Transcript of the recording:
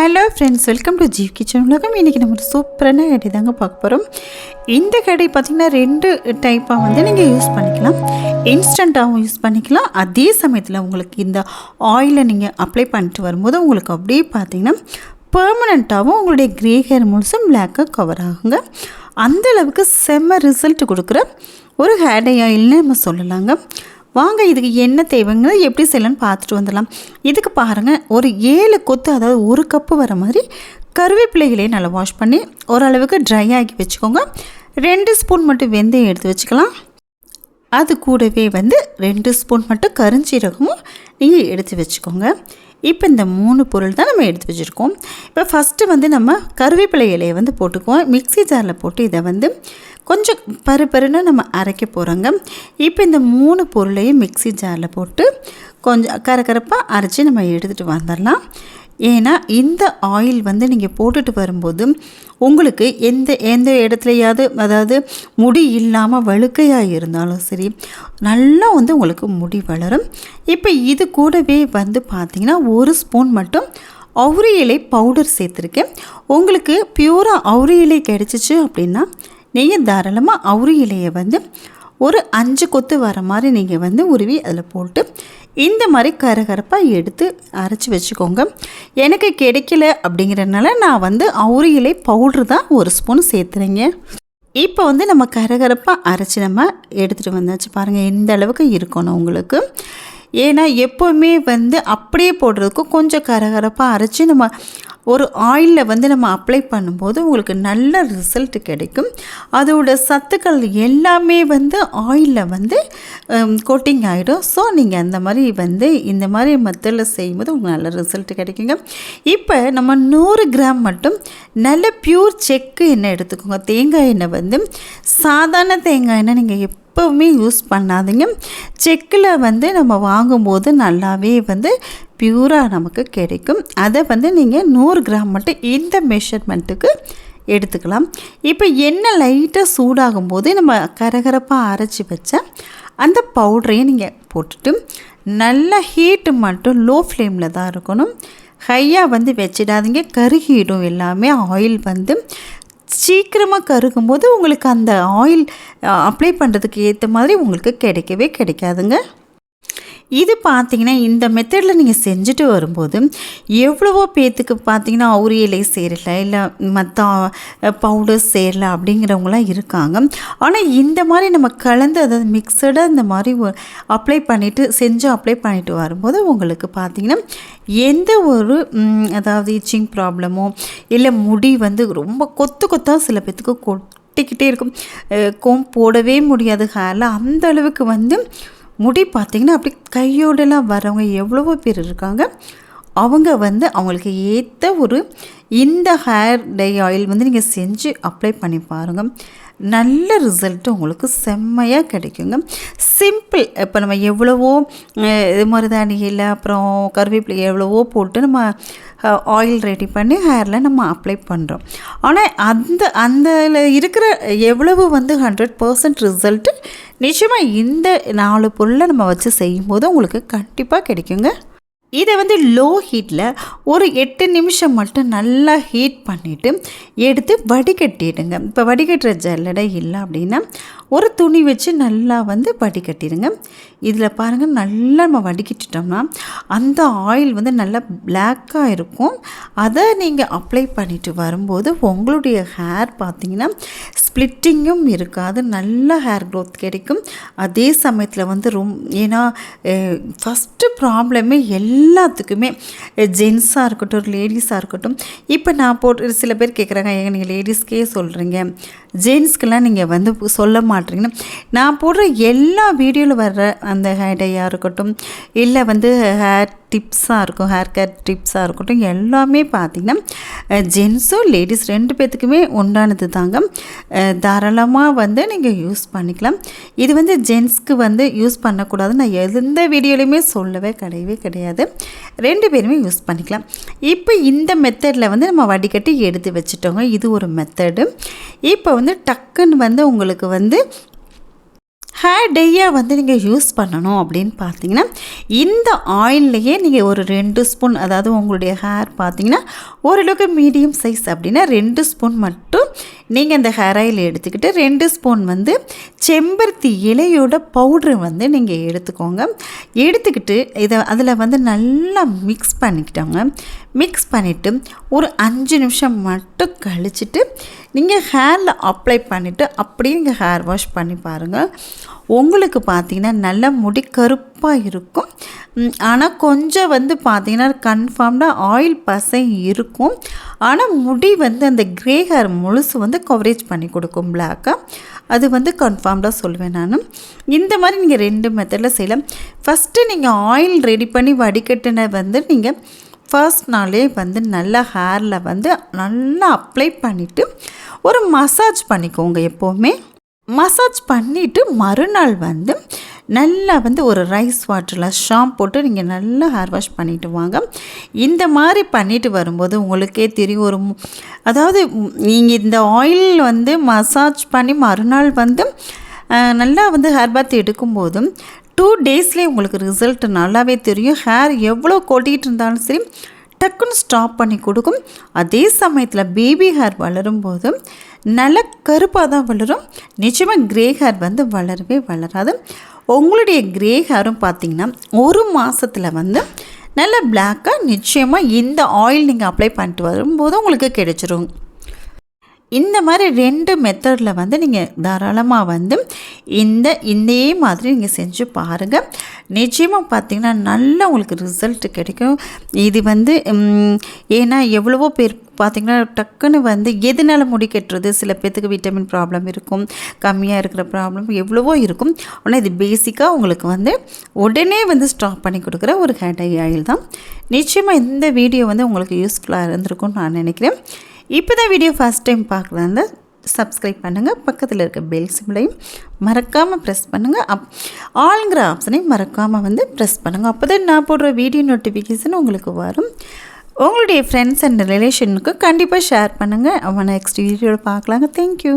Hello friends welcome to Jeev kitchen உலகம் இன்றைக்கி நம்ம ஒரு சூப்பரான கடை தாங்க பார்க்க போகிறோம் இந்த கடை பார்த்திங்கன்னா ரெண்டு டைப்பாக வந்து நீங்கள் யூஸ் பண்ணிக்கலாம். இன்ஸ்டண்ட்டாகவும் யூஸ் பண்ணிக்கலாம். அதே சமயத்தில் உங்களுக்கு இந்த ஆயிலை நீங்கள் அப்ளை பண்ணிட்டு வரும்போது உங்களுக்கு அப்படியே பார்த்தீங்கன்னா பெர்மனண்ட்டாகவும் உங்களுடைய க்ரே ஹேர் முழுசும் பிளாக்காக கவர் ஆகுங்க. அந்த அளவுக்கு செம்ம ரிசல்ட் கொடுக்குற ஒரு ஹேர் டை ஆயில்னு நம்ம சொல்லலாங்க. வாங்க இதுக்கு என்ன தேவைங்கிறது எப்படி செய்யலான்னு பார்த்துட்டு வந்துடலாம். இதுக்கு பாருங்கள் ஒரு ஏழு கொத்து அதாவது ஒரு கப்பு வர மாதிரி கருவேப்பிலைகளையும் நல்லா வாஷ் பண்ணி ஓரளவுக்கு ட்ரை ஆக்கி வச்சுக்கோங்க. ரெண்டு ஸ்பூன் மட்டும் வெந்தயம் எடுத்து வச்சுக்கலாம். அது கூடவே வந்து ரெண்டு ஸ்பூன் மட்டும் கருஞ்சீரகமும் நீங்கள் எடுத்து வச்சுக்கோங்க. இப்போ இந்த மூணு பொருள் தான் நம்ம எடுத்து வச்சுருக்கோம். இப்போ ஃபஸ்ட்டு வந்து நம்ம கருவேப்பிலை இலையை வந்து போட்டுக்குவோம். மிக்ஸி ஜாரில் போட்டு இதை வந்து கொஞ்சம் பரு பருன்னு நம்ம அரைக்க போகிறோங்க இப்போ இந்த மூணு பொருளையும் மிக்ஸி ஜாரில் போட்டு கொஞ்சம் கரக்கரப்பாக அரைச்சி நம்ம எடுத்துகிட்டு வந்துடலாம். ஏன்னா இந்த ஆயில் வந்து நீங்கள் போட்டுட்டு வரும்போது உங்களுக்கு எந்த எந்த இடத்துலையாவது அதாவது முடி இல்லாமல் வழுக்கையாக இருந்தாலும் சரி நல்லா வந்து உங்களுக்கு முடி வளரும். இப்போ இது கூடவே வந்து பார்த்திங்கன்னா ஒரு ஸ்பூன் மட்டும் அவுரி இலை பவுடர் சேர்த்துருக்கேன். உங்களுக்கு பியூராக அவுரி இலை கிடச்சிச்சு அப்படின்னா நீங்கள் தாராளமாக அவுரி இலையை வந்து ஒரு அஞ்சு கொத்து வர மாதிரி நீங்கள் வந்து உருவி அதில் போட்டு இந்த மாதிரி கரகரப்பாக எடுத்து அரைச்சி வச்சுக்கோங்க. எனக்கு கிடைக்கல அப்படிங்கிறதுனால நான் வந்து அவுரி இலை பவுட்ரு தான் ஒரு ஸ்பூன் சேர்த்துறேங்க. இப்போ வந்து நம்ம கரகரப்பாக அரைச்சி நம்ம எடுத்துகிட்டு வந்தாச்சு பாருங்கள் எந்த அளவுக்கு இருக்கணும் உங்களுக்கு. ஏன்னா எப்போவுமே வந்து அப்படியே போடுறதுக்கும் கொஞ்சம் கரகரப்பாக அரைச்சி நம்ம ஒரு ஆயிலில் வந்து நம்ம அப்ளை பண்ணும்போது உங்களுக்கு நல்ல ரிசல்ட் கிடைக்கும். அதோட சத்துக்கள் எல்லாமே வந்து ஆயிலில் வந்து கோட்டிங் ஆகிடும் ஸோ நீங்கள் அந்த மாதிரி வந்து இந்த மாதிரி மெத்தடில் செய்யும்போது உங்களுக்கு நல்ல ரிசல்ட் கிடைக்குங்க. இப்போ நம்ம நூறு கிராம் மட்டும் நல்ல பியூர் செக்கு எண்ணெய் எடுத்துக்கோங்க. தேங்காய் எண்ணெய் வந்து சாதாரண தேங்காய் எண்ணெய் நீங்கள் எப்போவுமே யூஸ் பண்ணாதீங்க. செக்கில் வந்து நம்ம வாங்கும்போது நல்லாவே வந்து பியூராக நமக்கு கிடைக்கும். அதை வந்து நீங்கள் நூறு கிராம் மட்டும் இந்த மெஷர்மெண்ட்டுக்கு எடுத்துக்கலாம். இப்போ எண்ணெய் லைட்டாக சூடாகும் போது நம்ம கரகரப்பாக அரைச்சி வச்ச அந்த பவுடரையும் நீங்கள் போட்டுட்டு நல்ல ஹீட்டு மட்டும் லோ ஃப்ளேமில் தான் இருக்கணும். ஹையாக வந்து வச்சிடாதீங்க. கருகிடும் எல்லாமே ஆயில் வந்து சீக்கிரமாக கருகும்போது உங்களுக்கு அந்த ஆயில் அப்ளை பண்ணுறதுக்கு ஏற்ற மாதிரி உங்களுக்கு கிடைக்கவே கிடைக்காதுங்க. இது பார்த்தீங்கன்னா இந்த மெத்தடில் நீங்கள் செஞ்சுட்டு வரும்போது எவ்வளவோ பேர்த்துக்கு பார்த்தீங்கன்னா அவுரி இலை சேரல இல்லை மற்ற பவுடர் சேரல அப்படிங்கிறவங்களாம் இருக்காங்க. ஆனால் இந்த மாதிரி நம்ம கலந்து அதாவது மிக்சடாக இந்த மாதிரி அப்ளை பண்ணிவிட்டு செஞ்சு அப்ளை பண்ணிவிட்டு வரும்போது உங்களுக்கு பார்த்திங்கன்னா எந்த ஒரு அதாவது இச்சிங் ப்ராப்ளமோ இல்லை முடி வந்து ரொம்ப கொத்து கொத்தாக சில பேர்த்துக்கு கொட்டிக்கிட்டே இருக்கும். கோம் போடவே முடியாது ஹேரில். அந்த அளவுக்கு வந்து முடி பார்த்திங்கன்னா அப்படி கையோடலாம் வரவங்க எவ்வளவோ பேர் இருக்காங்க. அவங்க வந்து அவங்களுக்கு ஏற்ற ஒரு இந்த ஹேர் டை ஆயில் வந்து நீங்கள் செஞ்சு அப்ளை பண்ணி பாருங்கள் நல்ல ரிசல்ட்டு உங்களுக்கு செம்மையாக கிடைக்குங்க. சிம்பிள் இப்போ நம்ம எவ்வளவோ இது மருதாணியில் அப்புறம் கருவேப்பிலை எவ்வளவோ போட்டு நம்ம ஆயில் ரெடி பண்ணி ஹேரில் நம்ம அப்ளை பண்ணுறோம் ஆனால் அந்த அந்த இருக்கிற எவ்வளவு வந்து ஹண்ட்ரட் பர்சன்ட் ரிசல்ட்டு நிச்சயமாக இந்த நாலு பொருளை நம்ம வச்சு செய்யும்போது உங்களுக்கு கண்டிப்பாக கிடைக்குங்க. இதை வந்து லோ ஹீட்டில் ஒரு எட்டு நிமிஷம் மட்டும் நல்லா ஹீட் பண்ணிவிட்டு எடுத்து வடிகட்டிடுங்க. இப்போ வடிகட்டுற ஜல்லடை இல்லை அப்படின்னா ஒரு துணி வச்சு நல்லா வந்து வடிகட்டிடுங்க இதில் பாருங்கள் நல்லா நம்ம வடிகட்டிட்டோம்னா அந்த ஆயில் வந்து நல்லா பிளாக்காக இருக்கும். அதை நீங்கள் அப்ளை பண்ணிட்டு வரும்போது உங்களுடைய ஹேர் பார்த்திங்கன்னா ஸ்ப்ளிட்டிங்கும் இருக்காது. நல்ல ஹேர் க்ரோத் கிடைக்கும். அதே சமயத்தில் வந்து ரொம் ஏன்னா ஃபஸ்ட்டு ப்ராப்ளமே எல்லாத்துக்குமே ஜென்ஸாக இருக்கட்டும் லேடிஸாக இருக்கட்டும். இப்போ நான் போட்டு சில பேர் கேட்குறாங்க ஏங்க நீங்கள் லேடிஸ்க்கே சொல்கிறீங்க ஜென்ஸ்க்கெலாம் நீங்கள் வந்து சொல்ல மாட்டீங்கன்னா. நான் போடுற எல்லா வீடியோவில் வர்ற அந்த ஹேடையாக இருக்கட்டும் இல்லை வந்து ஹேர் டிப்ஸாக இருக்கும் ஹேர் கேர் டிப்ஸாக இருக்கட்டும் எல்லாமே பார்த்திங்கன்னா ஜென்ஸும் லேடிஸ் ரெண்டு பேர்த்துக்குமே உண்டானது தாங்க. தாராளமாக வந்து நீங்கள் யூஸ் பண்ணிக்கலாம். இது வந்து ஜென்ஸ்க்கு வந்து யூஸ் பண்ணக்கூடாது நான் எந்த வீடியோலையுமே சொல்லவே கிடையவே கிடையாது. ரெண்டு பேருமே யூஸ் பண்ணிக்கலாம். இப்போ இந்த மெத்தடில் வந்து நம்ம வடிகட்டி எடுத்து வச்சுட்டோங்க. இது ஒரு மெத்தடு இப்போ வந்து டக்குன்னு வந்து உங்களுக்கு வந்து ஹேர் டேயாக வந்து நீங்கள் யூஸ் பண்ணணும் அப்படின்னு பார்த்தீங்கன்னா இந்த ஆயில்லையே நீங்கள் ஒரு ரெண்டு ஸ்பூன் அதாவது உங்களுடைய ஹேர் பார்த்தீங்கன்னா ஓரளவுக்கு மீடியம் சைஸ் அப்படின்னா ரெண்டு ஸ்பூன் மட்டும் நீங்கள் இந்த ஹேர் ஆயில் எடுத்துக்கிட்டு ரெண்டு ஸ்பூன் வந்து செம்பருத்தி இலையோட பவுட்ரு வந்து நீங்கள் எடுத்துக்கோங்க. எடுத்துக்கிட்டு இதை அதில் வந்து நல்லா மிக்ஸ் பண்ணிக்கிட்டோங்க. மிக்ஸ் பண்ணிவிட்டு ஒரு அஞ்சு நிமிஷம் மட்டும் கழிச்சிட்டு நீங்கள் ஹேரில் அப்ளை பண்ணிவிட்டு அப்படியே நீங்கள் ஹேர் வாஷ் பண்ணி பாருங்கள் உங்களுக்கு பார்த்தீங்கன்னா நல்ல முடி கருப்பாக இருக்கும். ஆனால் கொஞ்சம் வந்து பார்த்திங்கன்னா கன்ஃபார்ம்டாக ஆயில் பசை இருக்கும். ஆனால் முடி வந்து அந்த க்ரே ஹேர் முழுசு வந்து கவரேஜ் பண்ணி கொடுக்கும் பிளாக்காக அது வந்து கன்ஃபார்ம்டாக சொல்லுவேன் நான். இந்த மாதிரி நீங்கள் ரெண்டு மெத்தடில் செய்யலாம். ஃபஸ்ட்டு நீங்கள் ஆயில் ரெடி பண்ணி வடிகட்டின வந்து நீங்கள் ஃபர்ஸ்ட் நாளே வந்து நல்லா ஹேரில் வந்து நல்லா அப்ளை பண்ணிவிட்டு ஒரு மசாஜ் பண்ணிக்கோங்க எப்போவுமே. மசாஜ் பண்ணிவிட்டு மறுநாள் வந்து நல்லா வந்து ஒரு ரைஸ் வாட்டரில் ஷாம்பு போட்டு நீங்கள் நல்லா ஹேர் வாஷ் பண்ணிவிட்டு வாங்க. இந்த மாதிரி பண்ணிட்டு வரும்போது உங்களுக்கே தெரியும் ஒரு அதாவது நீங்கள் இந்த ஆயில் வந்து மசாஜ் பண்ணி மறுநாள் வந்து நல்லா வந்து ஹேர் பாத் எடுக்கும்போதும் டூ டேஸ்லேயே உங்களுக்கு ரிசல்ட் நல்லாவே தெரியும். ஹேர் எவ்வளோ கொட்டிகிட்டு இருந்தாலும் சரி டக்குன்னு ஸ்டாப் பண்ணி கொடுக்கும். அதே சமயத்தில் பேபி ஹேர் வளரும் போதும் நல்ல கருப்பாக தான் வளரும். நிச்சயமாக கிரே ஹேர் வந்து வளரவே வளராது. உங்களுடைய கிரே ஹேரும் பார்த்தீங்கன்னா ஒரு மாதத்தில் வந்து நல்ல பிளாக்காக நிச்சயமாக இந்த ஆயில் நீங்கள் அப்ளை பண்ணிட்டு வரும்போது உங்களுக்கு கிடைச்சிரும். இந்த மாதிரி ரெண்டு மெத்தடில் வந்து நீங்கள் தாராளமாக வந்து இந்த இதே மாதிரி நீங்கள் செஞ்சு பாருங்கள் நிச்சயமாக பார்த்தீங்கன்னா நல்ல உங்களுக்கு ரிசல்ட் கிடைக்கும். இது வந்து ஏன்னா எவ்வளவோ பேர் பார்த்திங்கன்னா டக்குன்னு வந்து எதனால் முடி கட்டுறது? சில பேர்த்துக்கு விட்டமின் ப்ராப்ளம் இருக்கும். கம்மியாக இருக்கிற ப்ராப்ளம் எவ்வளவோ இருக்கும். ஆனால் இது பேசிக்காக உங்களுக்கு வந்து உடனே வந்து ஸ்டாப் பண்ணி கொடுக்குற ஒரு ஹேர் டை ஆயில் தான் நிச்சயமாக இந்த வீடியோ வந்து உங்களுக்கு யூஸ்ஃபுல்லாக இருந்திருக்கும்னு நான் நினைக்கிறேன். இப்போ தான் வீடியோ ஃபஸ்ட் டைம் பார்க்குறாங்க சப்ஸ்கிரைப் பண்ணுங்கள் பக்கத்தில் இருக்க பெல் சிம்லையும் மறக்காமல் ப்ரெஸ் பண்ணுங்கள் அப் ஆளுங்கிற ஆப்ஷனையும் மறக்காமல் வந்து ப்ரெஸ் பண்ணுங்கள் அப்போ தான் நான் போடுற வீடியோ நோட்டிஃபிகேஷன் உங்களுக்கு வரும். உங்களுடைய ஃப்ரெண்ட்ஸ் அண்ட் ரிலேஷனுக்கு கண்டிப்பாக ஷேர் பண்ணுங்கள் அவன் நெக்ஸ்ட் வீடியோவில் பார்க்கலாங்க. தேங்க்யூ